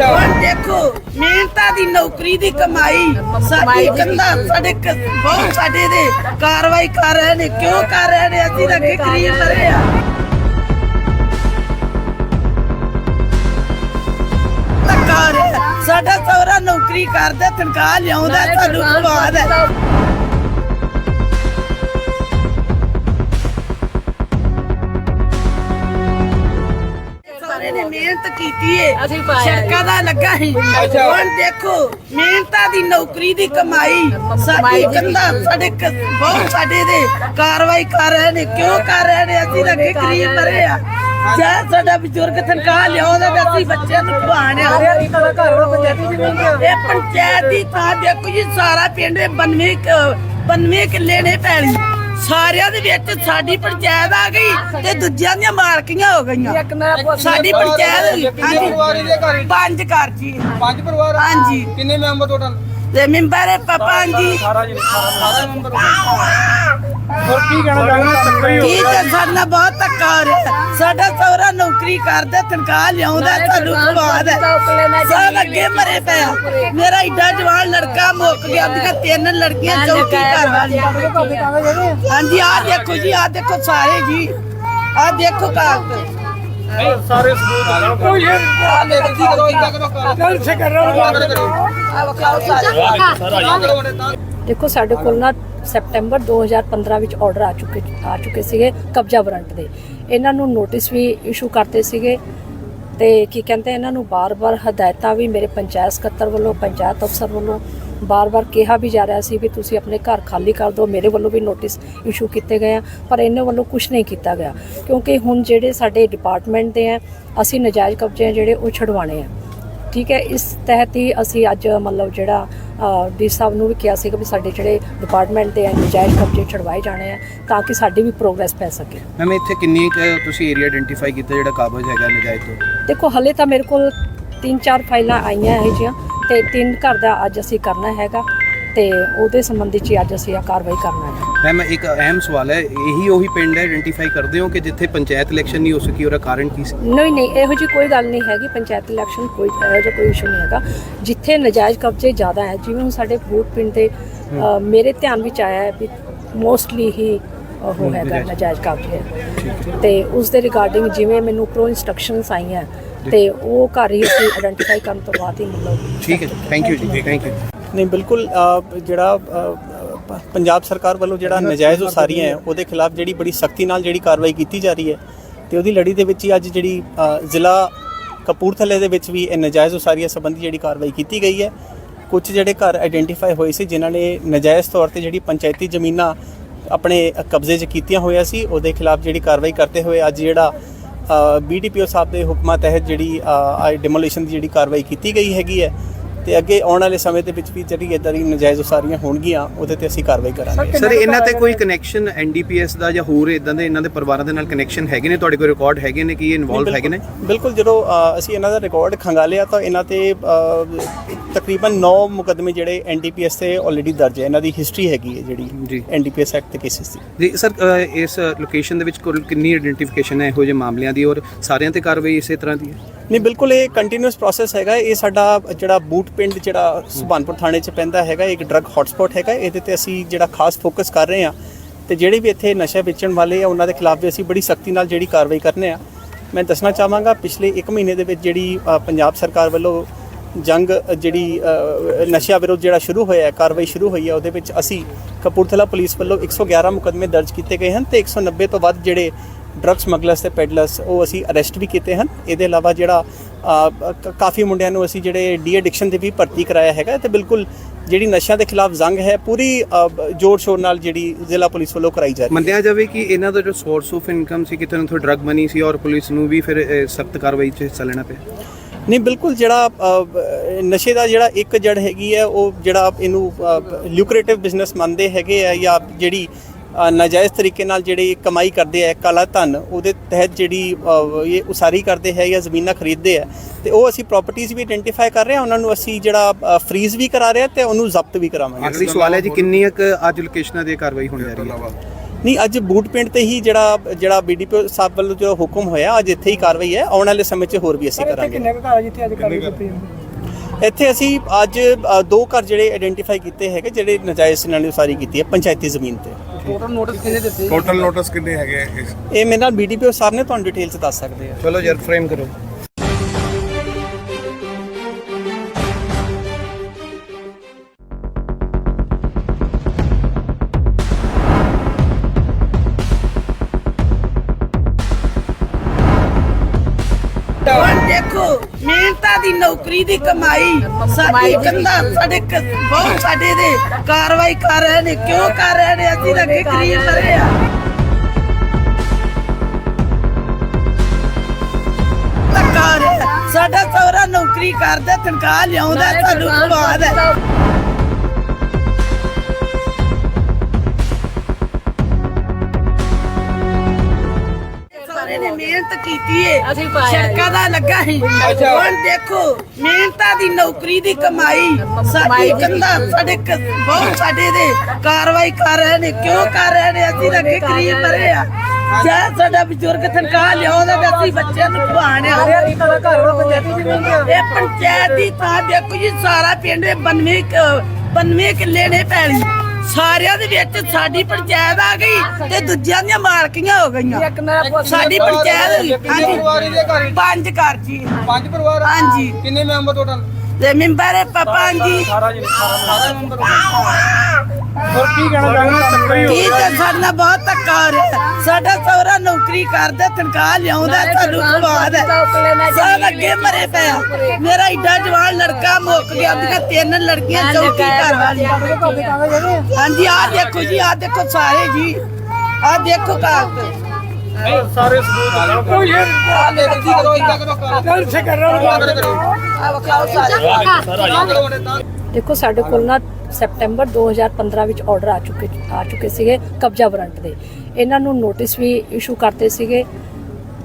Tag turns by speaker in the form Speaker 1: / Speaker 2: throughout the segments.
Speaker 1: ਹੁਣ ਦੇਖੋ ਮਿਹਨਤਾਂ ਦੀ ਨੌਕਰੀ ਦੀ ਕਮਾਈ ਸਾਡੀ ਕੰਦਾ ਸਾਡੇ ਕ- ਬਹੁਤ ਸਾਡੇ ਦੇ ਕਾਰਵਾਈ ਕਰ ਰਹੇ ਨੇ। ਕਿਉਂ ਕਰ ਰਹੇ ਨੇ? ਅਸੀਂ ਤਾਂ ਅੱਗੇ ਗਰੀਬ ਮਰੇ ਆ। ਧੱਕਾ ਹੋ ਰਿਹਾ। ਸਾਡਾ ਸਹੁਰਾ ਨੌਕਰੀ ਕਰਦਾ ਤਨਖਾਹ ਲਿਆਉਂਦਾ ਸਾਨੂੰ ਖਵਾਦ ਹੈ ਸਾਰੇ ਨੇ ਮਿਹਨਤ ਕੀਤੀ ਏ
Speaker 2: ਅਸੀਂ ਪਾਇਆ
Speaker 1: ਸੜਕਾਂ ਦਾ ਲੱਗਾ ਸੀ। ਹੁਣ ਦੇਖੋ ਮਿਹਨਤਾਂ ਦੀ ਨੌਕਰੀ ਦੀ ਕਮਾਈ ਸਾਡੀ ਕੰਦਾ ਸਾਡੇ ਕ- ਬਹੁਤ ਸਾਡੇ ਦੇ ਕਾਰਵਾਈ ਕਰ ਰਹੇ ਨੇ ਕਿਉਂ ਕਰ ਰਹੇ ਨੇ? ਅਸੀਂ ਤਾਂ ਅੱਗੇ ਗਰੀਬ ਮਰੇ ਆ। ਜੇ ਸਾਡਾ ਬਜ਼ੁਰਗ ਤਨਖਾਹ ਲਿਆਉਂਦਾ ਤੇ ਅਸੀਂ ਬੱਚਿਆਂ ਨੂੰ ਖਵਾਣਿਆ ਇਹ ਪੰਚਾਇਤ ਦੀ ਥਾਂ ਦੇਖੋ ਜੀ ਸਾਰਾ ਪਿੰਡ 92 ਕ- 92 ਕਿੱਲੇ ਨੇ ਪੈਲੀ ਸਾਰਿਆਂ ਦੇ ਵਿੱਚ ਸਾਡੀ ਪੰਚਾਇਤ ਆ ਗਈ ਤੇ ਦੂਜਿਆਂ ਦੀਆਂ ਮਾਲਕੀਆਂ ਹੋ ਗਈਆਂ। ਸਾਡੀ ਪੰਚਾਇਤ
Speaker 3: ਕਿੰਨੇ ਪਰਿਵਾਰ ਇਹਦੇ ਘਰ
Speaker 1: ਹਾਂਜੀ ਪੰਜ ਘਰ ਜੀ।
Speaker 3: ਪੰਜ ਪਰਿਵਾਰ? ਆ?
Speaker 1: ਹਾਂਜੀ।
Speaker 3: ਕਿੰਨੇ ਮੈਂਬਰ ਟੋਟਲ
Speaker 1: ਤੇ ਮੈਂਬਰ ਹੈ ਪਾਪਾ ਜੀ।
Speaker 3: ਸਾਰਾ ਜੀ ਸਾਰਾ ਮੈਂਬਰ ਹੋਰ ਕੀ ਕਹਿਣਾ ਚਾਹੁੰਦੇ
Speaker 1: ਕੀ ਤੇ ਸਾਡਾ ਬਹੁਤ ਧੱਕਾ ਹੋ ਰਿਹਾ ਸਾਡਾ ਸਹੁਰਾ ਨੌਕਰੀ ਕਰਦਾ ਤਨਖਾਹ ਲਿਆਉਂਦਾ ਸਾਨੂੰ ਖਵਾਦ ਹੈ ਅੱਗੇ ਮਰੇ ਪਿਆ ਮੇਰਾ ਏਡਾ ਜਵਾਨ ਲੜਕਾ ਮੁੱਕ ਗਿਆ ਉਹਦੀਆਂ ਤਿੰਨ ਲੜਕੀਆਂ ਚੌਕੀ ਘਰ ਵਾਲੀਆਂ ਹਾਂਜੀ ਆਹ ਦੇਖੋ ਜੀ ਆਹ ਦੇਖੋ ਸਾਰੇ ਜੀ। ਆਹ ਦੇਖੋ ਕਾਗਜ਼
Speaker 3: ਸਾਰੇ ਸਬੂਤ ਆ ਕੋਈ ਇਹ ਬੇਨਤੀ ਕਰੋ ਇਦਾਂ ਕਰੋ। ਕਰ
Speaker 1: ਸਾਰੇ
Speaker 2: ਦੇਖੋ, ਸਾਡੇ ਕੋਲ ਨਾ ਸੈਪਟੈਂਬਰ 2015 ਵਿੱਚ ਆਰਡਰ ਆ ਚੁੱਕੇ ਆ ਚੁੱਕੇ ਸੀਗੇ ਕਬਜ਼ਾ ਵਾਰੰਟ ਦੇ। ਇਹਨਾਂ ਨੂੰ ਨੋਟਿਸ ਵੀ ਇਸ਼ੂ ਕਰਤੇ ਸੀਗੇ ਤੇ ਕੀ ਕਹਿੰਦੇ ਇਹਨਾਂ ਨੂੰ ਬਾਰ-ਬਾਰ ਹਦਾਇਤਾਂ ਵੀ ਮੇਰੇ ਪੰਚਾਇਤ ਸਕੱਤਰ ਵੱਲੋਂ, ਪੰਚਾਇਤ ਅਫਸਰ ਵੱਲੋਂ ਬਾਰ-ਬਾਰ ਕਿਹਾ ਵੀ ਜਾ ਰਿਹਾ ਸੀ ਵੀ ਤੁਸੀਂ ਆਪਣੇ ਘਰ ਖਾਲੀ ਕਰ ਦਿਓ, ਮੇਰੇ ਵੱਲੋਂ ਵੀ ਨੋਟਿਸ ਇਸ਼ੂ ਕੀਤੇ ਗਏ ਆ, ਪਰ ਇਹਨਾਂ ਵੱਲੋਂ ਕੁਝ ਨਹੀਂ ਕੀਤਾ ਗਿਆ। ਕਿਉਂਕਿ ਹੁਣ ਜਿਹੜੇ ਸਾਡੇ ਡਿਪਾਰਟਮੈਂਟ ਦੇ ਆ, ਅਸੀਂ ਨਜਾਇਜ਼ ਕਬਜ਼ੇ ਆ ਜਿਹੜੇ ਉਹ ਛਡਵਾਣੇ ਆ। ਠੀਕ ਹੈ ਇਸ ਤਹਿਤ ਹੀ ਅਸੀਂ ਅੱਜ ਮਤਲਬ ਜਿਹੜਾ ਡੀ ਸਾਹਿਬ ਨੂੰ ਵੀ ਕਿਹਾ ਸੀਗਾ ਵੀ ਸਾਡੇ ਜਿਹੜੇ ਡਿਪਾਰਟਮੈਂਟ ਦੇ ਨਜਾਇਜ਼ ਕਬਜ਼ੇ ਛਡਵਾਏ ਜਾਣੇ ਆ ਤਾਂ ਕਿ ਸਾਡੀ ਵੀ ਪ੍ਰੋਗਰੈਸ ਪੈ ਸਕੇ।
Speaker 4: ਮੈਮ ਇੱਥੇ ਕਿੰਨੀ ਤੁਸੀਂ ਏਰੀਆ ਆਇਡੈਂਟੀਫਾਈ ਕੀਤਾ ਜਿਹੜਾ ਕਾਬਜ ਹੈਗਾ ਨਜਾਇਜ਼ ਤੋਂ?
Speaker 2: ਦੇਖੋ ਹਲੇ ਤਾਂ ਮੇਰੇ ਕੋਲ ਤਿੰਨ ਚਾਰ ਫਾਈਲਾਂ ਆਈਆਂ ਇਹੋ ਜਿਹੀਆਂ ਤੇ ਤਿੰਨ ਘਰ ਦਾ ਅੱਜ ਅਸੀਂ ਕਰਨਾ ਹੈਗਾ। ਤੇ ਉਹਦੇ ਸੰਬੰਧੀ ਚ ਹੀ ਅੱਜ ਅਸੀਂ ਆ ਕਾਰਵਾਈ ਕਰਨਾ ਹੈ।
Speaker 4: ਮੈਮ ਇੱਕ ਅਹਿਮ ਸਵਾਲ ਹੈ ਇਹੀ ਉਹੀ ਪਿੰਡ ਹੈ ਆਇਡੈਂਟੀਫਾਈ ਕਰਦੇ ਹੋ ਕਿ ਜਿੱਥੇ ਪੰਚਾਇਤ ਇਲੈਕਸ਼ਨ ਨਹੀਂ ਹੋ ਸਕੀ ਉਹਦਾ ਕਾਰਨ ਕੀ ਸੀ?
Speaker 2: ਨਹੀਂ ਨਹੀਂ ਇਹੋ ਜੀ ਕੋਈ ਗੱਲ ਨਹੀਂ ਹੈਗੀ ਪੰਚਾਇਤ ਇਲੈਕਸ਼ਨ ਕੋਈ ਇਹੋ ਜਿਹਾ ਕੋਈ ਇਸ਼ੂ ਨਹੀਂ ਹੈਗਾ। ਜਿੱਥੇ ਨਜਾਇਜ਼ ਕਬਜ਼ੇ ਜ਼ਿਆਦਾ ਹੈ ਜਿਵੇਂ ਹੁਣ ਸਾਡੇ ਬੂਟ ਪਿੰਡ ਦੇ ਅ, ਮੇਰੇ ਧਿਆਨ ਵਿੱਚ ਆਇਆ ਹੈ ਵੀ ਮੋਸਟਲੀ ਹੀ ਉਹ ਹੈਗਾ ਨਜਾਇਜ਼। ਕਬਜ਼ੇ ਤੇ ਉਸ ਦੇ ਰਿਗਾਰਡਿੰਗ ਜਿਵੇਂ ਮੈਨੂੰ ਪ੍ਰੋ ਇਨਸਟਰਕਸ਼ਨਸ ਆਈਆਂ ਤੇ ਉਹ ਘਰ ਹੀ ਅਸੀਂ ਆਇਡੈਂਟੀਫਾਈ ਕਰਨ ਤੋਂ ਬਾਅਦ ਹੀ ਮਤਲਬ
Speaker 4: ਠੀਕ ਹੈ ਥੈਂਕ ਯੂ ਜੀ ਥੈਂਕ ਯੂ
Speaker 5: ਨਹੀਂ ਬਿਲਕੁਲ ਜਿਹੜਾ ਪੰਜਾਬ ਸਰਕਾਰ ਵੱਲੋਂ ਜਿਹੜਾ ਨਜਾਇਜ਼ ਉਸਾਰੀਆਂ ਹੈ ਉਹਦੇ ਖਿਲਾਫ ਜਿਹੜੀ ਬੜੀ ਸਖਤੀ ਨਾਲ ਜਿਹੜੀ ਕਾਰਵਾਈ ਕੀਤੀ ਜਾ ਰਹੀ ਹੈ ਤੇ ਉਹਦੀ ਲੜੀ ਦੇ ਵਿੱਚ ਹੀ ਅੱਜ ਜਿਹੜੀ ਜ਼ਿਲ੍ਹਾ ਕਪੂਰਥਲੇ ਦੇ ਵਿੱਚ ਵੀ ਇਹ ਨਜਾਇਜ਼ ਉਸਾਰੀਆਂ ਸੰਬੰਧੀ ਜਿਹੜੀ ਕਾਰਵਾਈ ਕੀਤੀ ਗਈ ਹੈ। ਕੁਝ ਜਿਹੜੇ ਘਰ ਆਇਡੈਂਟੀਫਾਈ ਹੋਏ ਸੀ ਜਿਨ੍ਹਾਂ ਨੇ ਨਜਾਇਜ਼ ਤੌਰ ਤੇ ਜਿਹੜੀ ਪੰਚਾਇਤੀ ਜ਼ਮੀਨਾਂ ਆਪਣੇ ਕਬਜ਼ੇ 'ਚ ਕੀਤੀਆਂ ਹੋਈਆਂ ਸੀ ਉਹਦੇ ਖਿਲਾਫ ਜਿਹੜੀ ਕਾਰਵਾਈ ਕਰਦੇ ਹੋਏ ਅੱਜ ਜਿਹੜਾ ਬੀਡੀਪੀਓ ਸਾਹਿਬ ਦੇ ਹੁਕਮਾਂ ਤਹਿਤ ਜਿਹੜੀ ਡਿਮੋਲੀਸ਼ਨ ਦੀ ਜਿਹੜੀ ਕਾਰਵਾਈ ਕੀਤੀ ਗਈ ਹੈਗੀ ਹੈ। ਤੇ ਅੱਗੇ ਆਉਣ ਵਾਲੇ ਸਮੇਂ ਦੇ ਵਿੱਚ ਵੀ ਜਿਹੜੀ ਇਦਾਂ ਦੀ ਨਜਾਇਜ਼ ਉਸਾਰੀਆਂ ਹੋਣਗੀਆਂ ਉਹਦੇ ਤੇ ਅਸੀਂ ਕਾਰਵਾਈ ਕਰਾਂਗੇ।
Speaker 4: ਸਰ ਇਹਨਾਂ ਤੇ ਕੋਈ ਕਨੈਕਸ਼ਨ ਐਨਡੀਪੀਐਸ ਦਾ ਜਾਂ ਹੋਰ ਇਦਾਂ ਦੇ ਇਹਨਾਂ ਦੇ ਪਰਿਵਾਰਾਂ ਦੇ ਨਾਲ ਕਨੈਕਸ਼ਨ ਹੈਗੇ ਨੇ? ਤੁਹਾਡੇ ਕੋਲ ਰਿਕਾਰਡ ਹੈਗੇ ਨੇ ਕਿ ਇਹ ਇਨਵੋਲਵ ਹੈਗੇ ਨੇ?
Speaker 5: ਬਿਲਕੁਲ ਜਦੋਂ ਅਸੀਂ ਇਹਨਾਂ ਦਾ ਰਿਕਾਰਡ ਖੰਗਾਲਿਆ ਤਾਂ ਇਹਨਾਂ ਤੇ ਤਕਰੀਬਨ 9 ਮੁਕੱਦਮੇ ਜਿਹੜੇ ਐਨਡੀਪੀਐਸ ਤੇ ਆਲਰੇਡੀ ਦਰਜ ਹੈ। ਇਹਨਾਂ ਦੀ ਹਿਸਟਰੀ ਹੈਗੀ ਹੈ
Speaker 4: ਜੀ।
Speaker 5: ਜਿਹੜੀ N D P S act ਦੇ ਕੇਸਿਸ ਦੀ।
Speaker 4: ਜੀ ਸਰ ਇਸ ਲੋਕੇਸ਼ਨ ਦੇ ਵਿੱਚ ਕੁੱਲ ਕਿੰਨੀ ਆਇਡੈਂਟੀਫਿਕੇਸ਼ਨ ਹੈ ਇਹੋ ਜਿਹੇ ਮਾਮਲਿਆਂ ਦੀ ਔਰ ਸਾਰਿਆਂ ਤੇ ਕਾਰਵਾਈ ਇਸੇ ਤਰ੍ਹਾਂ ਦੀ ਹੈ?
Speaker 5: ਨਹੀਂ ਬਿਲਕੁਲ ਇਹ ਕੰਟੀਨਿਊਸ ਪ੍ਰੋਸੈਸ ਹੈਗਾ। ਇਹ ਸਾਡਾ ਜਿਹੜਾ ਬੂਟ ਪਿੰਡ ਜਿਹੜਾ ਸੁਭਾਨਪੁਰ ਥਾਣੇ 'ਚ ਪੈਂਦਾ ਹੈਗਾ ਇੱਕ ਡਰੱਗ ਹੌਟਸਪੌਟ ਹੈਗਾ। ਇਹਦੇ ਤੇ ਅਸੀਂ ਜਿਹੜਾ ਖਾਸ ਫੋਕਸ ਕਰ ਰਹੇ ਹਾਂ ਤੇ ਜਿਹੜੇ ਵੀ ਇੱਥੇ ਨਸ਼ਾ ਵੇਚਣ ਵਾਲੇ ਆ ਉਹਨਾਂ ਦੇ ਖਿਲਾਫ ਵੀ ਅਸੀਂ ਬੜੀ ਸਖਤੀ ਨਾਲ ਜਿਹੜੀ ਕਾਰਵਾਈ ਕਰਨੇ ਆ। ਮੈਂ ਦੱਸਣਾ ਚਾਹਾਂਗਾ ਪਿਛਲੇ 1 ਮਹੀਨੇ ਦੇ ਵਿੱਚ ਜਿਹੜੀ ਪੰਜਾਬ ਸਰਕਾਰ ਵੱਲੋਂ ਜੰਗ ਜਿਹੜੀ ਅ, ਨਸ਼ਾ ਵਿਰੋਧ ਜਿਹੜਾ ਸ਼ੁਰੂ ਹੋਇਆ ਹੈ ਕਾਰਵਾਈ ਸ਼ੁਰੂ ਹੋਈ ਹੈ ਉਹਦੇ ਵਿੱਚ ਅਸੀਂ ਕਪੂਰਥਲਾ ਪੁਲਿਸ ਵੱਲੋਂ 111 ਮੁਕੱਦਮੇ ਦਰਜ ਕੀਤੇ ਗਏ ਹਨ ਤੇ 190 ਤੋਂ ਵੱਧ ਜਿਹੜੇ ਡਰੱਗ ਸਮਗਲਰਸ ਤੇ ਪੈਡਲਰਸ ਉਹ ਅਸੀਂ ਅਰੈਸਟ ਵੀ ਕੀਤੇ ਹਨ। ਇਹਦੇ ਇਲਾਵਾ ਜਿਹੜਾ ਕਾਫੀ ਮੁੰਡਿਆਂ ਨੂੰ ਅਸੀਂ ਜਿਹੜੇ ਡੀ ਐਡਿਕਸ਼ਨ ਦੇ ਵੀ ਭਰਤੀ ਕਰਾਇਆ ਹੈਗਾ ਤੇ ਬਿਲਕੁਲ ਜਿਹੜੀ ਨਸ਼ਿਆਂ ਦੇ ਖਿਲਾਫ ਜੰਗ ਹੈ ਪੂਰੀ ਜੋਰ ਸ਼ੋਰ ਨਾਲ ਜਿਹੜੀ ਜ਼ਿਲ੍ਹਾ ਪੁਲਿਸ ਵੱਲੋਂ ਕਰਾਈ ਜਾ ਰਹੀ ਹੈ।
Speaker 4: ਮੰਨਿਆ ਜਾਵੇ ਕਿ ਇਹਨਾਂ ਦਾ ਜੋ ਸੋਰਸ ਆਫ ਇਨਕਮ ਸੀ ਕਿਤੇ ਨਾ ਕਿਤੇ ਡਰੱਗ ਮਨੀ ਸੀ ਔਰ ਪੁਲਿਸ ਨੂੰ ਵੀ ਫਿਰ ਸਖਤ ਕਾਰਵਾਈ 'ਚ ਹਿੱਸਾ ਲੈਣਾ ਪਿਆ।
Speaker 5: ਨਹੀਂ ਬਿਲਕੁਲ ਜਿਹੜਾ ਨਸ਼ੇ ਦਾ ਜਿਹੜਾ ਇੱਕ ਜੜ ਹੈਗੀ ਹੈ ਉਹ ਜਿਹੜਾ ਇਹਨੂੰ ਲਿਊਕਰੇਟਿਵ ਬਿਜ਼ਨਸ ਮੰਨਦੇ ਹੈਗੇ ਆ ਜਾਂ ਜਿਹੜੀ ਨਾਜਾਇਜ਼ ਤਰੀਕੇ ਨਾਲ ਜਿਹੜੀ ਕਮਾਈ ਕਰਦੇ ਆ ਕਾਲਾ ਧਨ ਉਹਦੇ ਤਹਿਤ ਜਿਹੜੀ ਇਹ ਉਸਾਰੀ ਕਰਦੇ ਹੈ ਜਾਂ ਜ਼ਮੀਨਾਂ ਖਰੀਦਦੇ ਆ ਤੇ ਉਹ ਅਸੀਂ ਪ੍ਰਾਪਰਟੀਆਂ ਵੀ ਆਇਡੈਂਟੀਫਾਈ ਕਰ ਰਹੇ ਹਾਂ ਉਹਨਾਂ ਨੂੰ ਅਸੀਂ ਜਿਹੜਾ ਫਰੀਜ਼ ਵੀ ਕਰਾ ਰਹੇ ਹਾਂ ਤੇ ਉਹਨੂੰ ਜ਼ਬਤ ਵੀ ਕਰਾਵਾਂਗੇ।
Speaker 4: ਆਖਰੀ ਸਵਾਲ ਹੈ ਜੀ ਕਿੰਨੀਆਂ ਕੁ ਅੱਜ ਲੋਕੇਸ਼ਨਾਂ ਦੀ ਕਾਰਵਾਈ ਹੋਣ ਜਾ ਰਹੀ ਹੈ?
Speaker 5: ਨਹੀਂ ਅੱਜ ਬੂਟ ਪਿੰਡ ਤੇ ਹੀ ਜਿਹੜਾ ਜਿਹੜਾ ਬੀਡੀਪੀ ਸਾਹਿਬ ਵੱਲੋਂ ਜੋ ਹੁਕਮ ਹੋਇਆ ਅੱਜ ਇੱਥੇ ਹੀ ਕਾਰਵਾਈ ਹੈ ਆਉਣ ਵਾਲੇ ਸਮੇਂ 'ਚ ਹੋਰ ਵੀ ਅਸੀਂ ਕਰਾਂਗੇ।
Speaker 3: ਕਿੰਨੇ ਘਰ ਆ ਜਿੱਥੇ ਅੱਜ ਕਾਰਵਾਈ ਕੀਤੀ
Speaker 5: ਇੱਥੇ ਅਸੀਂ ਅੱਜ ਦੋ ਘਰ ਜਿਹੜੇ ਆਇਡੈਂਟੀਫਾਈ ਕੀਤੇ ਹੈਗੇ ਜਿਹੜੇ ਨਜਾਇਜ਼ ਇਹਨਾਂ ਨੇ ਉਸਾਰੀ ਕੀਤੀ ਹੈ ਪੰਚਾਇਤੀ ਜ਼ਮੀਨ ਤੇ।
Speaker 3: ਟੋਟਲ ਨੋਟਿਸ ਕਿੰਨੇ ਦਿੱਤੇ?
Speaker 6: ਟੋਟਲ ਨੋਟਿਸ ਕਿੰਨੇ ਹੈਗੇ ਇਸ?
Speaker 5: ਇਹ ਮੇਰੇ ਨਾਲ ਬੀਡੀਪੀਓ ਸਾਹਿਬ ਨੇ ਤੁਹਾਨੂੰ ਡਿਟੇਲ 'ਚ ਦੱਸ ਸਕਦੇ ਆ।
Speaker 4: ਚਲੋ ਯਾਰ ਫਰੇਮ ਕਰੋ।
Speaker 1: ਨੌਕਰੀ ਦੀ ਕਮਾਈ। ਸਾਡੀ ਕੰਦਾ ਸਾਡੇ ਬਹੁਤ ਸਾਡੇ ਦੇ ਕਾਰਵਾਈ ਕਰ ਰਹੇ ਨੇ। ਕਿਉਂ ਕਰ ਰਹੇ ਨੇ? ਅਸੀਂ ਤਾਂ ਅੱਗੇ ਗਰੀਬ ਮਰੇ ਆ। ਰਿਹਾ। ਸਾਡਾ ਸਹੁਰਾ ਨੌਕਰੀ ਕਰਦਾ ਤਨਖਾਹ ਲਿਆਉਂਦਾ ਸਾਨੂੰ ਖਵਾਦ ਹੈ ਕੀਤੀ ਏ ਸੜਕਾਂ ਦਾ ਲੱਗਾ ਸੀ। ਹੁਣ ਦੇਖੋ ਮਿਹਨਤਾਂ ਦੀ ਨੌਕਰੀ ਦੀ ਕਮਾਈ। ਸਾਡੀ ਕੰਦਾ ਸਾਡੇ ਕ- ਬਹੁਤ ਸਾਡੇ ਦੇ ਕਾਰਵਾਈ ਕਰ ਰਹੇ ਨੇ। ਕਿਉਂ ਕਰ ਰਹੇ ਨੇ? ਅਸੀਂ ਤਾਂ ਅੱਗੇ ਗਰੀਬ ਮਰੇ ਆ। ਜੇ ਸਾਡਾ ਬਜ਼ੁਰਗ ਤਨਖਾਹ ਲਿਆਉਂਦਾ ਤਾਂ ਅਸੀਂ ਬੱਚਿਆਂ ਨੂੰ ਖਵਾਣਿਆ
Speaker 3: ਇਹ ਪੰਚਾਇਤੀ ਜ਼ਮੀਨ ਤੇ
Speaker 1: ਇਹ ਪੰਚਾਇਤ ਦੀ ਥਾਂ ਦੇਖੋ ਜੀ ਸਾਰਾ ਪਿੰਡ 92 ਕ- 92 ਕਿੱਲੇ ਨੇ ਪੈਲੀ ਸਾਰਿਆਂ ਦੇ ਵਿੱਚ ਸਾਡੀ ਪੰਚਾਇਤ ਆ ਗਈ ਤੇ ਦੂਜਿਆਂ ਦੀਆਂ ਮਾਲਕੀਆਂ ਹੋ ਗਈਆਂ। ਸਾਡੀ ਪੰਚਾਇਤ ਹਾਂਜੀ। ਪੰਜ ਘਰ ਜੀ।
Speaker 3: ਪੰਜ ਪਰਿਵਾਰ?
Speaker 1: ਹਾਂਜੀ।
Speaker 3: ਕਿੰਨੇ ਮੈਂਬਰ ਟੋਟਲ
Speaker 1: ਤੇ ਮੈਂਬਰ ਪਾਪਾ ਜੀ।
Speaker 3: ਸਾਰਾ ਜੀ ਸਾਰਾ ਮੈਂਬਰ। ਹੋਰ ਕੀ ਕਹਿਣਾ ਚਾਹੁੰਦਾ
Speaker 1: ਕੀ ਤੇ ਸਾਡੇ ਨਾਲ ਬਹੁਤ ਧੱਕਾ ਹੋ ਰਿਹਾ। ਸਾਡਾ ਸਹੁਰਾ ਨੌਕਰੀ ਕਰਦਾ ਤਨਖਾਹ ਲਿਆਉਂਦਾ ਸਾਨੂੰ ਖਵਾਦ ਹੈ ਸਾਲ ਅੱਗੇ ਮਰੇ ਪਿਆ। ਮੇਰਾ ਏਡਾ ਜਵਾਨ ਲੜਕਾ ਮੁੱਕ ਗਿਆ ਉਹਦੀਆਂ ਤਿੰਨ ਲੜਕੀਆਂ ਚੌਕੀ ਘਰ ਵਾਲੀਆਂ ਹਾਂਜੀ ਆਹ ਦੇਖੋ ਜੀ ਆਹ ਦੇਖੋ ਸਾਰੇ ਜੀ। ਆਹ ਦੇਖੋ ਕਾਗਜ਼
Speaker 3: ਸਾਰੇ ਸਬੂਤ ਕੋਈ ਇਹ ਆ ਲੈ ਕੀ ਕਰੋ ਇਦਾਂ ਕਰੋ ਕਰ ਕਰ ਰਹਾ।
Speaker 1: ਆਹ ਵਿਖਾਓ ਸਾਰੇ।
Speaker 2: ਦੇਖੋ, ਸਾਡੇ ਕੋਲ ਨਾ ਸੈਪਟੈਂਬਰ 2015 ਵਿੱਚ ਆਰਡਰ ਆ ਚੁੱਕੇ ਆ ਚੁੱਕੇ ਸੀਗੇ ਕਬਜ਼ਾ ਵਾਰੰਟ ਦੇ। ਇਹਨਾਂ ਨੂੰ ਨੋਟਿਸ ਵੀ ਇਸ਼ੂ ਕਰਤੇ ਸੀਗੇ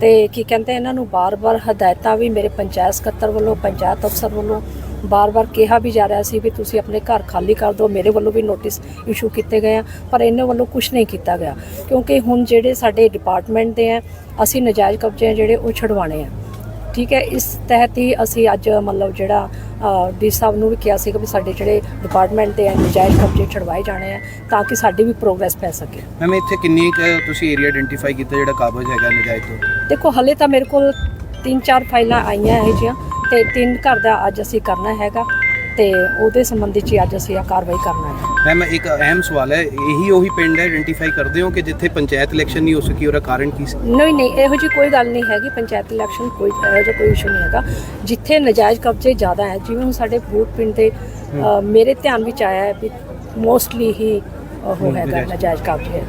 Speaker 2: ਤੇ ਕੀ ਕਹਿੰਦੇ ਇਹਨਾਂ ਨੂੰ ਬਾਰ-ਬਾਰ ਹਦਾਇਤਾਂ ਵੀ ਮੇਰੇ ਪੰਚਾਇਤ ਸਕੱਤਰ ਵੱਲੋਂ, ਪੰਚਾਇਤ ਅਫਸਰ ਵੱਲੋਂ ਬਾਰ-ਬਾਰ ਕਿਹਾ ਵੀ ਜਾ ਰਿਹਾ ਸੀ ਵੀ ਤੁਸੀਂ ਆਪਣੇ ਘਰ ਖਾਲੀ ਕਰ ਦਿਓ। ਮੇਰੇ ਵੱਲੋਂ ਵੀ ਨੋਟਿਸ ਇਸ਼ੂ ਕੀਤੇ ਗਏ ਆ, ਪਰ ਇਹਨਾਂ ਵੱਲੋਂ ਕੁਝ ਨਹੀਂ ਕੀਤਾ ਗਿਆ। ਕਿਉਂਕਿ ਹੁਣ ਜਿਹੜੇ ਸਾਡੇ ਡਿਪਾਰਟਮੈਂਟ ਦੇ ਆ, ਅਸੀਂ ਨਜਾਇਜ਼ ਕਬਜ਼ੇ ਆ ਜਿਹੜੇ ਉਹ ਛਡਵਾਣੇ ਆ। ਠੀਕ ਹੈ ਇਸ ਤਹਿਤ ਹੀ ਅਸੀਂ ਅੱਜ ਮਤਲਬ ਜਿਹੜਾ ਡੀ ਸਾਹਿਬ ਨੂੰ ਵੀ ਕਿਹਾ ਸੀਗਾ ਵੀ ਸਾਡੇ ਜਿਹੜੇ ਡਿਪਾਰਟਮੈਂਟ ਦੇ ਆ ਨਜਾਇਜ਼ ਕਬਜ਼ੇ ਛਡਵਾਏ ਜਾਣੇ ਆ ਤਾਂ ਕਿ ਸਾਡੀ ਵੀ ਪ੍ਰੋਗਰੈਸ ਪੈ ਸਕੇ।
Speaker 4: ਮੈਮ ਇੱਥੇ ਕਿੰਨੀ ਕੁ ਤੁਸੀਂ ਏਰੀਆ ਆਇਡੈਂਟੀਫਾਈ ਕੀਤਾ ਜਿਹੜਾ ਕਾਬਜ਼ ਹੈਗਾ ਨਜਾਇਜ਼ ਤੋਂ?
Speaker 2: ਦੇਖੋ ਹਲੇ ਤਾਂ ਮੇਰੇ ਕੋਲ ਤਿੰਨ ਚਾਰ ਫਾਈਲਾਂ ਆਈਆਂ ਇਹ ਜਿਹੀਆਂ ਤੇ ਤਿੰਨ ਘਰ ਦਾ ਅੱਜ ਅਸੀਂ ਕਰਨਾ ਹੈਗਾ। ਤੇ ਉਹਦੇ ਸੰਬੰਧੀ ਚ ਅੱਜ ਅਸੀਂ ਆ ਕਾਰਵਾਈ ਕਰਨਾ ਹੈ।
Speaker 4: ਮੈਮ ਇੱਕ ਅਹਿਮ ਸਵਾਲ ਹੈ ਇਹੀ ਉਹੀ ਪਿੰਡ ਹੈ ਆਇਡੈਂਟੀਫਾਈ ਕਰਦੇ ਹੋ ਕਿ ਜਿੱਥੇ ਪੰਚਾਇਤ ਇਲੈਕਸ਼ਨ ਨਹੀਂ ਹੋ ਸਕੀ ਉਹਦਾ ਕਾਰਨ ਕੀ ਸੀ?
Speaker 2: ਨਹੀਂ ਨਹੀਂ ਇਹੋ ਜੀ ਕੋਈ ਗੱਲ ਨਹੀਂ ਹੈਗੀ ਪੰਚਾਇਤ ਇਲੈਕਸ਼ਨ ਕੋਈ ਇਹੋ ਜਿਹਾ ਕੋਈ ਇਸ਼ੂ ਨਹੀਂ ਹੈਗਾ। ਜਿੱਥੇ ਨਜਾਇਜ਼ ਕਬਜ਼ੇ ਜ਼ਿਆਦਾ ਹੈ ਜਿਵੇਂ ਹੁਣ ਸਾਡੇ ਬੂਟ ਪਿੰਡ ਦੇ ਅ, ਮੇਰੇ ਧਿਆਨ ਵਿੱਚ ਆਇਆ ਹੈ ਵੀ ਮੋਸਟਲੀ ਹੀ ਉਹ ਹੈਗਾ ਨਜਾਇਜ਼। ਕਬਜ਼ੇ।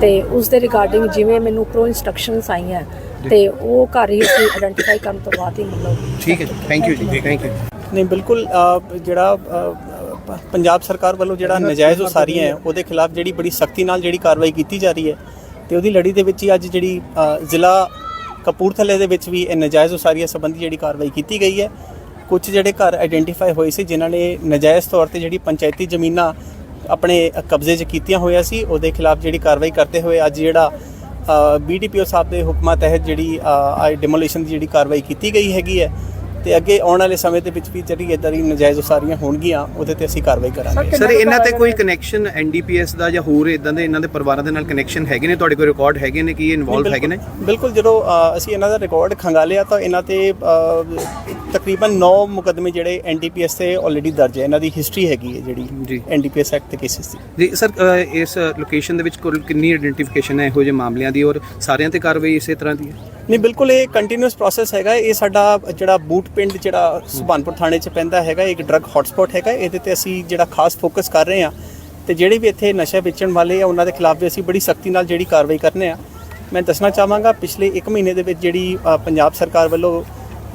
Speaker 2: ਤੇ ਉਸ ਦੇ ਰਿਗਾਰਡਿੰਗ ਜਿਵੇਂ ਮੈਨੂੰ ਪ੍ਰੋ ਇਨਸਟਰਕਸ਼ਨਸ ਆਈਆਂ ਤੇ ਉਹ ਘਰ ਹੀ ਅਸੀਂ ਆਇਡੈਂਟੀਫਾਈ ਕਰਨ ਤੋਂ ਬਾਅਦ ਹੀ ਮਤਲਬ
Speaker 4: ਠੀਕ ਹੈ ਥੈਂਕ ਯੂ ਜੀ ਥੈਂਕ ਯੂ
Speaker 5: ਨਹੀਂ ਬਿਲਕੁਲ ਜਿਹੜਾ ਪੰਜਾਬ ਸਰਕਾਰ ਵੱਲੋਂ ਜਿਹੜਾ ਨਜਾਇਜ਼ ਉਸਾਰੀਆਂ ਹੈ ਉਹਦੇ ਖਿਲਾਫ ਜਿਹੜੀ ਬੜੀ ਸਖਤੀ ਨਾਲ ਜਿਹੜੀ ਕਾਰਵਾਈ ਕੀਤੀ ਜਾ ਰਹੀ ਹੈ ਤੇ ਉਹਦੀ ਲੜੀ ਦੇ ਵਿੱਚ ਹੀ ਅੱਜ ਜਿਹੜੀ ਜ਼ਿਲ੍ਹਾ ਕਪੂਰਥਲੇ ਦੇ ਵਿੱਚ ਵੀ ਇਹ ਨਜਾਇਜ਼ ਉਸਾਰੀਆਂ ਸੰਬੰਧੀ ਜਿਹੜੀ ਕਾਰਵਾਈ ਕੀਤੀ ਗਈ ਹੈ। ਕੁਝ ਜਿਹੜੇ ਘਰ ਆਇਡੈਂਟੀਫਾਈ ਹੋਏ ਸੀ ਜਿਨ੍ਹਾਂ ਨੇ ਨਜਾਇਜ਼ ਤੌਰ ਤੇ ਜਿਹੜੀ ਪੰਚਾਇਤੀ ਜ਼ਮੀਨਾਂ ਆਪਣੇ ਕਬਜ਼ੇ 'ਚ ਕੀਤੀਆਂ ਹੋਈਆਂ ਸੀ ਉਹਦੇ ਖਿਲਾਫ ਜਿਹੜੀ ਕਾਰਵਾਈ ਕਰਦੇ ਹੋਏ ਅੱਜ ਜਿਹੜਾ ਬੀਡੀਪੀਓ ਸਾਹਿਬ ਦੇ ਹੁਕਮਾਂ ਤਹਿਤ ਜਿਹੜੀ ਡਿਮੋਲੀਸ਼ਨ ਦੀ ਜਿਹੜੀ ਕਾਰਵਾਈ ਕੀਤੀ ਗਈ ਹੈਗੀ ਹੈ ਤੇ ਅੱਗੇ ਆਉਣ ਵਾਲੇ ਸਮੇਂ ਦੇ ਵਿੱਚ ਵੀ ਜਿਹੜੀ ਇਦਾਂ ਦੀ ਨਜਾਇਜ਼ ਉਸਾਰੀਆਂ ਹੋਣਗੀਆਂ ਉਹਦੇ ਤੇ ਅਸੀਂ ਕਾਰਵਾਈ ਕਰਾਂਗੇ।
Speaker 4: ਸਰ ਇਹਨਾਂ ਤੇ ਕੋਈ ਕਨੈਕਸ਼ਨ ਐਨਡੀਪੀਐਸ ਦਾ ਜਾਂ ਹੋਰ ਇਦਾਂ ਦੇ ਇਹਨਾਂ ਦੇ ਪਰਿਵਾਰਾਂ ਦੇ ਨਾਲ ਕਨੈਕਸ਼ਨ ਹੈਗੇ ਨੇ? ਤੁਹਾਡੇ ਕੋਲ ਰਿਕਾਰਡ ਹੈਗੇ ਨੇ ਕਿ ਇਹ ਇਨਵੋਲਵ ਹੈਗੇ ਨੇ?
Speaker 5: ਬਿਲਕੁਲ ਜਦੋਂ ਅਸੀਂ ਇਹਨਾਂ ਦਾ ਰਿਕਾਰਡ ਖੰਗਾਲਿਆ ਤਾਂ ਇਹਨਾਂ ਤੇ ਤਕਰੀਬਨ 9 ਮੁਕੱਦਮੇ ਜਿਹੜੇ ਐਨਡੀਪੀਐਸ ਤੇ ਆਲਰੇਡੀ ਦਰਜ ਹੈ। ਇਹਨਾਂ ਦੀ ਹਿਸਟਰੀ ਹੈਗੀ ਹੈ
Speaker 4: ਜੀ।
Speaker 5: ਜਿਹੜੀ N D P S act ਦੇ ਕੇਸਿਸ ਦੀ।
Speaker 4: ਜੀ ਸਰ ਇਸ ਲੋਕੇਸ਼ਨ ਦੇ ਵਿੱਚ ਕੁੱਲ ਕਿੰਨੀ ਆਇਡੈਂਟੀਫਿਕੇਸ਼ਨ ਹੈ ਇਹੋ ਜਿਹੇ ਮਾਮਲਿਆਂ ਦੀ ਔਰ ਸਾਰਿਆਂ ਤੇ ਕਾਰਵਾਈ ਇਸੇ ਤਰ੍ਹਾਂ ਦੀ ਹੈ?
Speaker 5: ਨਹੀਂ ਬਿਲਕੁਲ ਇਹ ਕੰਟੀਨਿਊਸ ਪ੍ਰੋਸੈਸ ਹੈਗਾ। ਇਹ ਸਾਡਾ ਜਿਹੜਾ ਬੂਟ ਪਿੰਡ ਜਿਹੜਾ ਸੁਭਾਨਪੁਰ ਥਾਣੇ 'ਚ ਪੈਂਦਾ ਹੈਗਾ ਇੱਕ ਡਰੱਗ ਹੌਟਸਪੌਟ ਹੈਗਾ ਇਹਦੇ ਤੇ ਅਸੀਂ ਜਿਹੜਾ ਖਾਸ ਫੋਕਸ ਕਰ ਰਹੇ ਹਾਂ। ਤੇ ਜਿਹੜੇ ਵੀ ਇੱਥੇ ਨਸ਼ਾ ਵੇਚਣ ਵਾਲੇ ਆ ਉਹਨਾਂ ਦੇ ਖਿਲਾਫ ਵੀ ਅਸੀਂ ਬੜੀ ਸਖਤੀ ਨਾਲ ਜਿਹੜੀ ਕਾਰਵਾਈ ਕਰਨੇ ਆ। ਮੈਂ ਦੱਸਣਾ ਚਾਹਾਂਗਾ ਪਿਛਲੇ 1 ਮਹੀਨੇ ਦੇ ਵਿੱਚ ਜਿਹੜੀ ਪੰਜਾਬ ਸਰਕਾਰ ਵੱਲੋਂ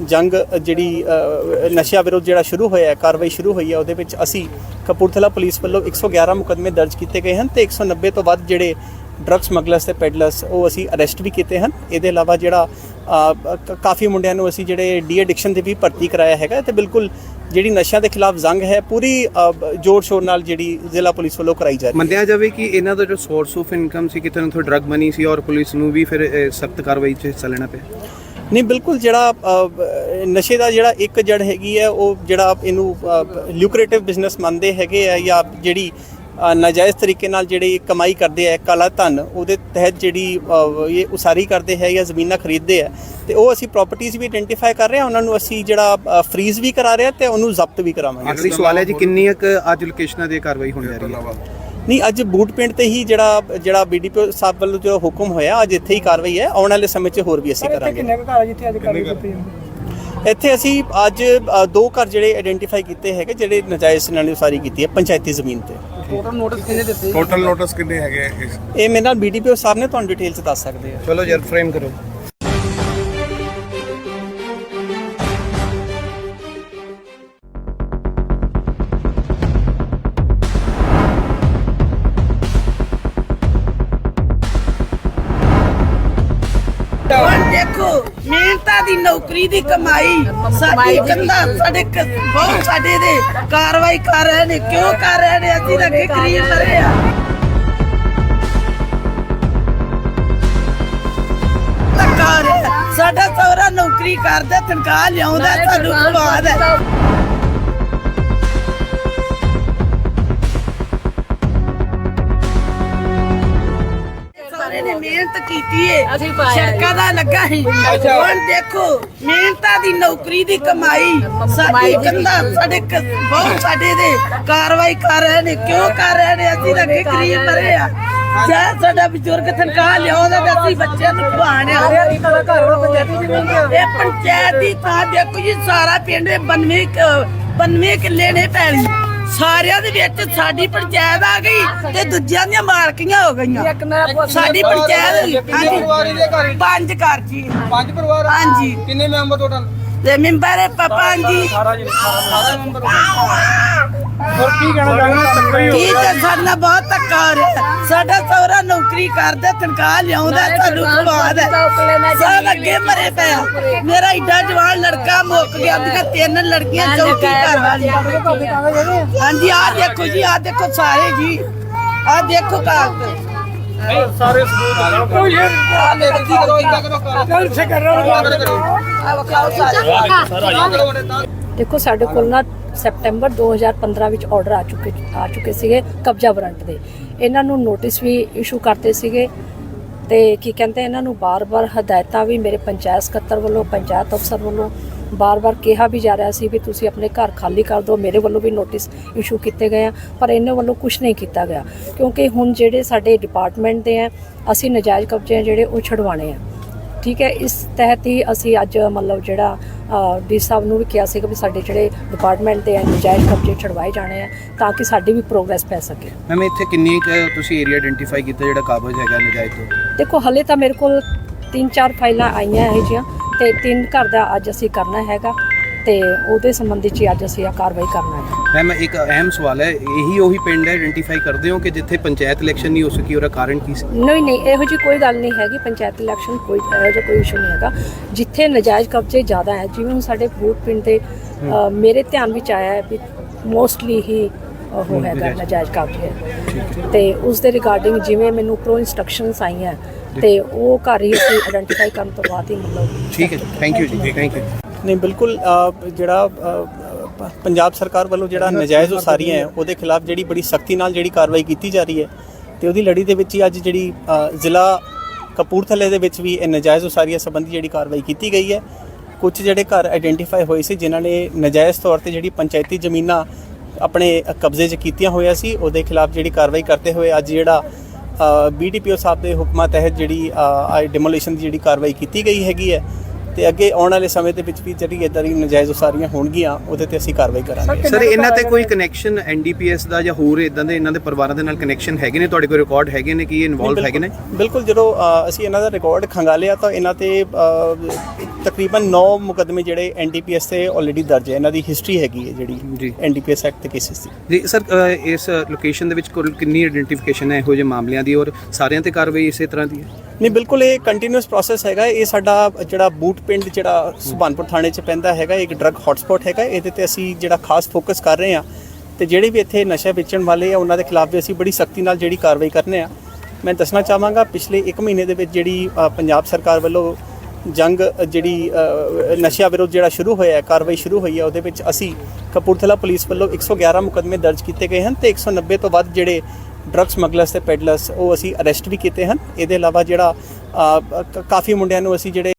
Speaker 5: ਜੰਗ ਜਿਹੜੀ ਅ, ਨਸ਼ਾ ਵਿਰੋਧ ਜਿਹੜਾ ਸ਼ੁਰੂ ਹੋਇਆ ਹੈ ਕਾਰਵਾਈ ਸ਼ੁਰੂ ਹੋਈ ਹੈ ਉਹਦੇ ਵਿੱਚ ਅਸੀਂ ਕਪੂਰਥਲਾ ਪੁਲਿਸ ਵੱਲੋਂ 111 ਮੁਕੱਦਮੇ ਦਰਜ ਕੀਤੇ ਗਏ ਹਨ ਤੇ 190 ਤੋਂ ਵੱਧ ਜਿਹੜੇ ਡਰੱਗ ਸਮਗਲਰਸ ਤੇ ਪੈਡਲਰਸ ਉਹ ਅਸੀਂ ਅਰੈਸਟ ਵੀ ਕੀਤੇ ਹਨ। ਇਹਦੇ ਇਲਾਵਾ ਜਿਹੜਾ ਕਾਫੀ ਮੁੰਡਿਆਂ ਨੂੰ ਅਸੀਂ ਜਿਹੜੇ ਡੀ ਐਡਿਕਸ਼ਨ ਦੇ ਵੀ ਭਰਤੀ ਕਰਾਇਆ ਹੈਗਾ। ਤੇ ਬਿਲਕੁਲ ਜਿਹੜੀ ਨਸ਼ਿਆਂ ਦੇ ਖਿਲਾਫ ਜ਼ੰਗ ਹੈ ਪੂਰੀ ਜ਼ੋਰ ਸ਼ੋਰ ਨਾਲ ਜਿਹੜੀ ਜ਼ਿਲ੍ਹਾ ਪੁਲਿਸ ਵੱਲੋਂ ਕਰਾਈ ਜਾ ਰਹੀ ਹੈ।
Speaker 4: ਮੰਨਿਆ ਜਾਵੇ ਕਿ ਇਹਨਾਂ ਦਾ ਜੋ ਸੋਰਸ ਆਫ ਇਨਕਮ ਸੀ ਕਿਤੇ ਨਾ ਕਿਤੇ ਡਰਗ ਮਨੀ ਸੀ ਔਰ ਪੁਲਿਸ ਨੂੰ ਵੀ ਫਿਰ ਸਖਤ ਕਾਰਵਾਈ 'ਚ ਹਿੱਸਾ ਲੈਣਾ ਪਿਆ।
Speaker 5: ਨਹੀਂ ਬਿਲਕੁਲ ਜਿਹੜਾ ਨਸ਼ੇ ਦਾ ਜਿਹੜਾ ਇੱਕ ਜੜ ਹੈਗੀ ਹੈ ਉਹ ਜਿਹੜਾ ਇਹਨੂੰ ਲਿਊਕਰੇਟਿਵ ਬਿਜ਼ਨਸ ਮੰਨਦੇ ਹੈਗੇ ਆ ਜਾਂ ਜਿਹੜੀ ਨਾਜਾਇਜ਼ ਤਰੀਕੇ ਨਾਲ ਜਿਹੜੀ ਕਮਾਈ ਕਰਦੇ ਆ ਕਾਲਾ ਧਨ ਉਹਦੇ ਤਹਿਤ ਜਿਹੜੀ ਇਹ ਉਸਾਰੀ ਕਰਦੇ ਹੈ ਜਾਂ ਜ਼ਮੀਨਾਂ ਖਰੀਦਦੇ ਆ ਤੇ ਉਹ ਅਸੀਂ ਪ੍ਰਾਪਰਟੀਆਂ ਵੀ ਆਇਡੈਂਟੀਫਾਈ ਕਰ ਰਹੇ ਹਾਂ ਉਹਨਾਂ ਨੂੰ ਅਸੀਂ ਜਿਹੜਾ ਫਰੀਜ਼ ਵੀ ਕਰਾ ਰਹੇ ਹਾਂ ਤੇ ਉਹਨੂੰ ਜ਼ਬਤ ਵੀ ਕਰਾਵਾਂਗੇ।
Speaker 4: ਅਗਲੀ ਸਵਾਲ ਹੈ ਜੀ ਕਿੰਨੀਆਂ ਕੁ ਅੱਜ ਲੋਕੇਸ਼ਨਾਂ ਤੇ ਕਾਰਵਾਈ ਹੋਣ ਜਾ ਰਹੀ ਹੈ?
Speaker 5: ਨਹੀਂ ਅੱਜ ਬੂਟ ਪਿੰਡ ਤੇ ਹੀ ਜਿਹੜਾ ਜਿਹੜਾ ਬੀਡੀਪੀ ਸਾਹਿਬ ਵੱਲੋਂ ਜੋ ਹੁਕਮ ਹੋਇਆ ਅੱਜ ਇੱਥੇ ਹੀ ਕਾਰਵਾਈ ਹੈ ਆਉਣ ਵਾਲੇ ਸਮੇਂ 'ਚ ਹੋਰ ਵੀ ਅਸੀਂ ਕਰਾਂਗੇ।
Speaker 3: ਕਿੰਨੇ ਘਰ ਆ ਜਿੱਥੇ ਅੱਜ ਕਾਰਵਾਈ ਕੀਤੀ
Speaker 5: ਇੱਥੇ ਅਸੀਂ ਅੱਜ ਦੋ ਘਰ ਜਿਹੜੇ ਆਇਡੈਂਟੀਫਾਈ ਕੀਤੇ ਹੈਗੇ ਜਿਹੜੇ ਨਜਾਇਜ਼ ਇਹਨਾਂ ਨੇ ਉਸਾਰੀ ਕੀਤੀ ਹੈ ਪੰਚਾਇਤੀ ਜ਼ਮੀਨ ਤੇ।
Speaker 3: ਟੋਟਲ ਨੋਟਿਸ ਕਿੰਨੇ ਦਿੱਤੇ?
Speaker 6: ਟੋਟਲ ਨੋਟਿਸ ਕਿੰਨੇ ਹੈਗੇ ਇਸ?
Speaker 5: ਇਹ ਮੇਰੇ ਨਾਲ ਬੀਡੀਪੀਓ ਸਾਹਿਬ ਨੇ ਤੁਹਾਨੂੰ ਡਿਟੇਲ ਚ ਦੱਸ ਸਕਦੇ ਆ।
Speaker 4: ਚਲੋ ਜਰ ਫਰੇਮ ਕਰੋ।
Speaker 1: ਮਿਹਨਤਾਂ ਦੀ ਨੌਕਰੀ ਦੀ ਕਮਾਈ। ਸਾਡੀ ਕੰਦਾ ਸਾਡੇ ਕ- ਬਹੁਤ ਸਾਡੇ ਦੇ ਕਾਰਵਾਈ ਕਰ ਰਹੇ ਨੇ। ਕਿਉਂ ਕਰ ਰਹੇ ਨੇ? ਅਸੀਂ ਤਾਂ ਅੱਗੇ ਗਰੀਬ ਆ। ਧੱਕਾ ਹੋ ਰਿਹਾ। ਸਾਡਾ ਸਹੁਰਾ ਨੌਕਰੀ ਕਰਦਾ ਤਨਖਾਹ ਲਿਆਉਂਦਾ ਸਾਨੂੰ ਖਵਾਦ ਹੈ ਸਾਰੇ ਨੇ ਮਿਹਨਤ ਕੀਤੀ ਏ। ਸੜਕਾਂ ਦਾ ਲੱਗਾ ਸੀ। ਹੁਣ ਦੇਖੋ ਮਿਹਨਤਾਂ ਦੀ ਨੌਕਰੀ ਦੀ ਕਮਾਈ ਸਾਡੀ ਕੰਦਾ ਸਾਡੇ ਬਹੁਤ ਸਾਡੇ ਦੇ ਕਾਰਵਾਈ ਕਰ ਰਹੇ ਨੇ। ਕਿਉਂ ਕਰ ਰਹੇ ਨੇ? ਅਸੀਂ ਤਾਂ ਗਰੀਬ ਮਰੇ ਆ। ਜੇ ਸਾਡਾ ਬਜ਼ੁਰਗ ਤਨਖਾਹ ਲਿਆਉਂਦਾ ਤੇ ਅਸੀਂ ਬੱਚਿਆਂ ਨੂੰ ਖਵਾਣਿਆ। ਇਹ ਪੰਚਾਇਤ ਦੀ ਥਾਂ ਦੇਖੋ ਜੀ ਸਾਰਾ ਪਿੰਡ 92 ਕ- 92 ਕਿੱਲੇ ਨੇ ਪੈਲੀ ਸਾਰਿਆਂ ਦੇ ਵਿੱਚ ਸਾਡੀ ਪੰਚਾਇਤ ਆ ਗਈ ਤੇ ਦੂਜਿਆਂ ਦੀਆਂ ਮਾਲਕੀਆਂ ਹੋ ਗਈਆਂ। ਸਾਡੀ ਪੰਚਾਇਤ? ਹਾਂਜੀ। ਪੰਜ ਘਰ ਜੀ।
Speaker 3: ਪੰਜ ਪਰਿਵਾਰ?
Speaker 1: ਹਾਂਜੀ।
Speaker 3: ਕਿੰਨੇ ਮੈਂਬਰ ਟੋਟਲ
Speaker 1: ਤੇ ਮੈਂਬਰ ਪਾਪਾ ਜੀ।
Speaker 3: ਸਾਰਾ ਜੀ ਮੈਂਬਰ। ਹੋਰ ਕੀ ਕਹਿਣਾ ਚਾਹੁੰਦੇ
Speaker 1: ਕੀ ਤੇ ਸਾਡੇ ਨਾਲ ਬਹੁਤ ਧੱਕਾ ਹੋ ਰਿਹਾ। ਸਾਡਾ ਸਹੁਰਾ ਨੌਕਰੀ ਕਰਦਾ ਤਨਖਾਹ ਲਿਆਉਂਦਾ ਸਾਨੂੰ ਖਵਾਦ ਹੈ ਸਾਡਾ ਅੱਗੇ ਮਰੇ ਪਿਆ। ਮੇਰਾ ਏਡਾ ਜਵਾਨ ਲੜਕਾ ਮੁੱਕ ਗਿਆ। ਉਹਦੀਆਂ ਤਿੰਨ ਲੜਕੀਆਂ ਚੌਥੀ ਘਰ ਵਾਲੀ। ਹਾਂਜੀ ਆਹ ਦੇਖੋ ਜੀ ਆਹ ਦੇਖੋ ਸਾਰੇ ਜੀ। ਆਹ ਦੇਖੋ ਕਾਗਜ਼
Speaker 3: ਸਾਰੇ ਸਬੂਤ ਕੋਈ ਇਹ ਆ ਲੈ ਕੀ ਕਰੋ ਇੰਦਾ ਕਰੋ ਕਰ ਸੇ ਕਰ
Speaker 2: ਦੇਖੋ, ਸਾਡੇ ਕੋਲ ਨਾ ਸੈਪਟੈਂਬਰ 2015 ਵਿੱਚ ਆਰਡਰ ਆ ਚੁੱਕੇ ਆ ਚੁੱਕੇ ਸੀਗੇ ਕਬਜ਼ਾ ਵਾਰੰਟ ਦੇ। ਇਹਨਾਂ ਨੂੰ ਨੋਟਿਸ ਵੀ ਇਸ਼ੂ ਕਰਤੇ ਸੀਗੇ ਤੇ ਕੀ ਕਹਿੰਦੇ ਇਹਨਾਂ ਨੂੰ ਬਾਰ-ਬਾਰ ਹਦਾਇਤਾਂ ਵੀ ਮੇਰੇ ਪੰਚਾਇਤ ਸਕੱਤਰ ਵੱਲੋਂ, ਪੰਚਾਇਤ ਅਫਸਰ ਵੱਲੋਂ ਬਾਰ-ਬਾਰ ਕਿਹਾ ਵੀ ਜਾ ਰਿਹਾ ਸੀ ਵੀ ਤੁਸੀਂ ਆਪਣੇ ਘਰ ਖਾਲੀ ਕਰ ਦਿਓ, ਮੇਰੇ ਵੱਲੋਂ ਵੀ ਨੋਟਿਸ ਇਸ਼ੂ ਕੀਤੇ ਗਏ ਆ, ਪਰ ਇਹਨਾਂ ਵੱਲੋਂ ਕੁਝ ਨਹੀਂ ਕੀਤਾ ਗਿਆ। ਕਿਉਂਕਿ ਹੁਣ ਜਿਹੜੇ ਸਾਡੇ ਡਿਪਾਰਟਮੈਂਟ ਦੇ ਆ, ਅਸੀਂ ਨਜਾਇਜ਼ ਕਬਜ਼ੇ ਆ ਜਿਹੜੇ ਉਹ ਛਡਵਾਣੇ ਆ। ਠੀਕ ਹੈ ਇਸ ਤਹਿਤ ਹੀ ਅਸੀਂ ਅੱਜ ਮਤਲਬ ਜਿਹੜਾ ਡੀ ਸਾਹਿਬ ਨੂੰ ਵੀ ਕਿਹਾ ਸੀਗਾ ਵੀ ਸਾਡੇ ਜਿਹੜੇ ਡਿਪਾਰਟਮੈਂਟ ਦੇ ਨਜਾਇਜ਼ ਕਬਜ਼ੇ ਛਡਵਾਏ ਜਾਣੇ ਆ ਤਾਂ ਕਿ ਸਾਡੀ ਵੀ ਪ੍ਰੋਗਰੈਸ ਪੈ ਸਕੇ।
Speaker 4: ਮੈਮ ਇੱਥੇ ਕਿੰਨੀ ਤੁਸੀਂ ਏਰੀਆ ਆਇਡੈਂਟੀਫਾਈ ਕੀਤਾ ਜਿਹੜਾ ਕਾਬਜ ਹੈਗਾ ਨਜਾਇਜ਼ ਤੋਂ?
Speaker 2: ਦੇਖੋ ਹਲੇ ਤਾਂ ਮੇਰੇ ਕੋਲ ਤਿੰਨ ਚਾਰ ਫਾਈਲਾਂ ਆਈਆਂ ਇਹ ਜੀਆਂ ਤੇ ਤਿੰਨ ਘਰ ਦਾ ਅੱਜ ਅਸੀਂ ਕਰਨਾ ਹੈਗਾ। ਤੇ ਉਹਦੇ ਸੰਬੰਧੀ ਚ ਅੱਜ ਅਸੀਂ ਆ ਕਾਰਵਾਈ ਕਰਨਾ ਹੈ।
Speaker 4: ਮੈਮ ਇੱਕ ਅਹਿਮ ਸਵਾਲ ਹੈ ਇਹੀ ਉਹੀ ਪਿੰਡ ਹੈ ਆਇਡੈਂਟੀਫਾਈ ਕਰਦੇ ਹੋ ਕਿ ਜਿੱਥੇ ਪੰਚਾਇਤ ਇਲੈਕਸ਼ਨ ਨਹੀਂ ਹੋ ਸਕੀ ਉਹਦਾ ਕਾਰਨ ਕੀ ਸੀ?
Speaker 2: ਨਹੀਂ ਨਹੀਂ ਇਹੋ ਜੀ ਕੋਈ ਗੱਲ ਨਹੀਂ ਹੈਗੀ ਪੰਚਾਇਤ ਇਲੈਕਸ਼ਨ ਕੋਈ ਇਹੋ ਜਿਹਾ ਕੋਈ ਇਸ਼ੂ ਨਹੀਂ ਹੈਗਾ। ਜਿੱਥੇ ਨਜਾਇਜ਼ ਕਬਜ਼ੇ ਜ਼ਿਆਦਾ ਹੈ ਜਿਵੇਂ ਹੁਣ ਸਾਡੇ ਬੂਟ ਪਿੰਡ ਦੇ ਅ, ਮੇਰੇ ਧਿਆਨ ਵਿੱਚ ਆਇਆ ਹੈ ਵੀ ਮੋਸਟਲੀ ਹੀ ਉਹ ਹੈਗਾ ਨਜਾਇਜ਼ ਕਬਜ਼ੇ। ਤੇ ਉਸ ਦੇ ਰਿਗਾਰਡਿੰਗ ਜਿਵੇਂ ਮੈਨੂੰ ਪ੍ਰੋ ਇਨਸਟਰਕਸ਼ਨਸ ਆਈਆਂ ਤੇ ਉਹ ਘਰ ਹੀ ਅਸੀਂ ਆਇਡੈਂਟੀਫਾਈ ਕਰਨ ਤੋਂ ਬਾਅਦ ਹੀ ਮਤਲਬ
Speaker 4: ਠੀਕ ਹੈ ਥੈਂਕ ਯੂ ਜੀ ਥੈਂਕ ਯੂ
Speaker 5: ਨਹੀਂ ਬਿਲਕੁਲ ਜਿਹੜਾ ਪੰਜਾਬ ਸਰਕਾਰ ਵੱਲੋਂ ਜਿਹੜਾ ਨਜਾਇਜ਼ ਉਸਾਰੀਆਂ ਹੈ ਉਹਦੇ ਖਿਲਾਫ ਜਿਹੜੀ ਬੜੀ ਸਖਤੀ ਨਾਲ ਜਿਹੜੀ ਕਾਰਵਾਈ ਕੀਤੀ ਜਾ ਰਹੀ ਹੈ ਤੇ ਉਹਦੀ ਲੜੀ ਦੇ ਵਿੱਚ ਹੀ ਅੱਜ ਜਿਹੜੀ ਜ਼ਿਲ੍ਹਾ ਕਪੂਰਥਲੇ ਦੇ ਵਿੱਚ ਵੀ ਇਹ ਨਜਾਇਜ਼ ਉਸਾਰੀਆਂ ਸੰਬੰਧੀ ਜਿਹੜੀ ਕਾਰਵਾਈ ਕੀਤੀ ਗਈ ਹੈ। ਕੁਝ ਜਿਹੜੇ ਘਰ ਆਇਡੈਂਟੀਫਾਈ ਹੋਏ ਸੀ ਜਿਨ੍ਹਾਂ ਨੇ ਨਜਾਇਜ਼ ਤੌਰ ਤੇ ਜਿਹੜੀ ਪੰਚਾਇਤੀ ਜ਼ਮੀਨਾਂ ਆਪਣੇ ਕਬਜ਼ੇ 'ਚ ਕੀਤੀਆਂ ਹੋਈਆਂ ਸੀ ਉਹਦੇ ਖਿਲਾਫ ਜਿਹੜੀ ਕਾਰਵਾਈ ਕਰਦੇ ਹੋਏ ਅੱਜ ਜਿਹੜਾ ਬੀਡੀਪੀਓ ਸਾਹਿਬ ਦੇ ਹੁਕਮਾਂ ਤਹਿਤ ਜਿਹੜੀ ਡਿਮੋਲੀਸ਼ਨ ਦੀ ਜਿਹੜੀ ਕਾਰਵਾਈ ਕੀਤੀ ਗਈ ਹੈਗੀ ਹੈ। ਤੇ ਅੱਗੇ ਆਉਣ ਵਾਲੇ ਸਮੇਂ ਦੇ ਵਿੱਚ ਵੀ ਜਿਹੜੀ ਇਦਾਂ ਦੀ ਨਜਾਇਜ਼ ਉਸਾਰੀਆਂ ਹੋਣਗੀਆਂ ਉਹਦੇ ਤੇ ਅਸੀਂ ਕਾਰਵਾਈ ਕਰਾਂਗੇ।
Speaker 4: ਸਰ ਇਹਨਾਂ ਤੇ ਕੋਈ ਕਨੈਕਸ਼ਨ ਐਨਡੀਪੀਐਸ ਦਾ ਜਾਂ ਹੋਰ ਇਦਾਂ ਦੇ ਇਹਨਾਂ ਦੇ ਪਰਿਵਾਰਾਂ ਦੇ ਨਾਲ ਕਨੈਕਸ਼ਨ ਹੈਗੇ ਨੇ? ਤੁਹਾਡੇ ਕੋਲ ਰਿਕਾਰਡ ਹੈਗੇ ਨੇ ਕਿ ਇਹ ਇਨਵੋਲਵ ਹੈਗੇ ਨੇ?
Speaker 5: ਬਿਲਕੁਲ ਜਦੋਂ ਅਸੀਂ ਇਹਨਾਂ ਦਾ ਰਿਕਾਰਡ ਖੰਗਾਲਿਆ ਤਾਂ ਇਹਨਾਂ ਤੇ ਤਕਰੀਬਨ 9 ਮੁਕਦਮੇ ਜਿਹੜੇ ਐਨਡੀਪੀਐਸ ਤੇ ਆਲਰੇਡੀ ਦਰਜ ਹੈ। ਇਹਨਾਂ ਦੀ ਹਿਸਟਰੀ ਹੈਗੀ ਹੈ
Speaker 4: ਜੀ।
Speaker 5: ਜਿਹੜੀ N D P S act ਦੇ ਕੇਸਿਸ ਦੀ।
Speaker 4: ਜੀ ਸਰ ਇਸ ਲੋਕੇਸ਼ਨ ਦੇ ਵਿੱਚ ਕੁੱਲ ਕਿੰਨੀ ਆਇਡੈਂਟੀਫਿਕੇਸ਼ਨ ਹੈ ਇਹੋ ਜਿਹੇ ਮਾਮਲਿਆਂ ਦੀ ਔਰ ਸਾਰਿਆਂ ਤੇ ਕਾਰਵਾਈ ਇਸੇ ਤਰ੍ਹਾਂ ਦੀ ਹੈ?
Speaker 5: ਨਹੀਂ ਬਿਲਕੁਲ ਇਹ ਕੰਟੀਨਿਊਸ ਪ੍ਰੋਸੈਸ ਹੈਗਾ। ਇਹ ਸਾਡਾ ਜਿਹੜਾ ਬੂਟ ਪਿੰਡ ਜਿਹੜਾ ਸੁਭਾਨਪੁਰ ਥਾਣੇ 'ਚ ਪੈਂਦਾ ਹੈਗਾ ਇੱਕ ਡਰੱਗ ਹੌਟਸਪੌਟ ਹੈਗਾ ਇਹਦੇ ਤੇ ਅਸੀਂ ਜਿਹੜਾ ਖਾਸ ਫੋਕਸ ਕਰ ਰਹੇ ਹਾਂ। ਤੇ ਜਿਹੜੇ ਵੀ ਇੱਥੇ ਨਸ਼ਾ ਵੇਚਣ ਵਾਲੇ ਆ ਉਹਨਾਂ ਦੇ ਖਿਲਾਫ ਵੀ ਅਸੀਂ ਬੜੀ ਸਖਤੀ ਨਾਲ ਜਿਹੜੀ ਕਾਰਵਾਈ ਕਰਨੇ ਆ। ਮੈਂ ਦੱਸਣਾ ਚਾਹਾਂਗਾ ਪਿਛਲੇ 1 ਮਹੀਨੇ ਦੇ ਵਿੱਚ ਜਿਹੜੀ ਪੰਜਾਬ ਸਰਕਾਰ ਵੱਲੋਂ ਜੰਗ ਜਿਹੜੀ ਅ, ਨਸ਼ਿਆਂ ਵਿਰੁੱਧ ਜਿਹੜਾ ਸ਼ੁਰੂ ਹੋਇਆ ਹੈ ਕਾਰਵਾਈ ਸ਼ੁਰੂ ਹੋਈ ਹੈ ਉਹਦੇ ਵਿੱਚ ਅਸੀਂ ਕਪੂਰਥਲਾ ਪੁਲਿਸ ਵੱਲੋਂ 111 ਮੁਕਦਮੇ ਦਰਜ ਕੀਤੇ ਗਏ ਹਨ ਤੇ 190 ਤੋਂ ਵੱਧ ਜਿਹੜੇ ਡਰੱਗ ਸਮਗਲਰਸ ਤੇ ਪੈਡਲਰਸ ਉਹ ਅਸੀਂ ਅਰੈਸਟ ਵੀ ਕੀਤੇ ਹਨ। ਇਹਦੇ ਇਲਾਵਾ ਜਿਹੜਾ ਕਾਫੀ ਮੁੰਡਿਆਂ ਨੂੰ ਅਸੀਂ ਜਿਹੜੇ